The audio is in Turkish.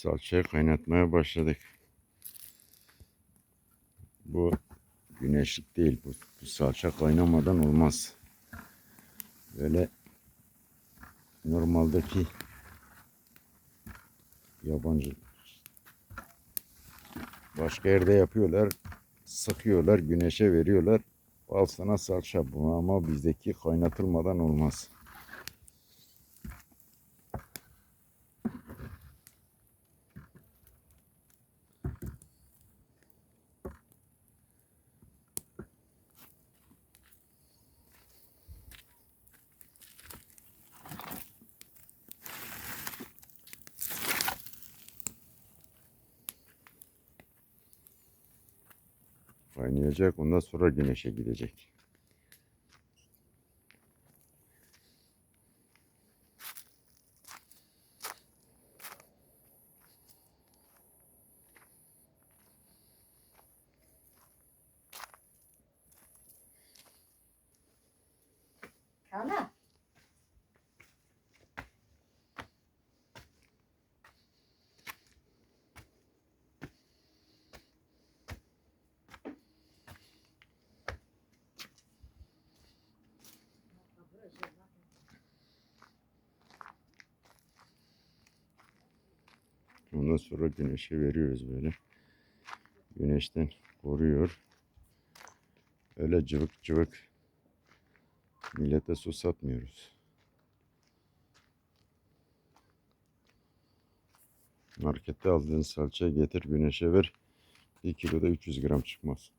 salçayı kaynatmaya başladık. Bu güneşlik değil. Bu, bu salça kaynamadan olmaz. Böyle normaldeki yabancı başka yerde yapıyorlar. Sıkıyorlar, güneşe veriyorlar. Al sana salça bu ama bizdeki kaynatılmadan olmaz. Kaynayacak ondan sonra güneşe gidecek. Ana. Ondan sonra güneşe veriyoruz böyle. Güneşten koruyor. Öyle cıvık cıvık millete su satmıyoruz. Markette aldığın salçayı getir güneşe ver. 1 kiloda 300 gram çıkmaz.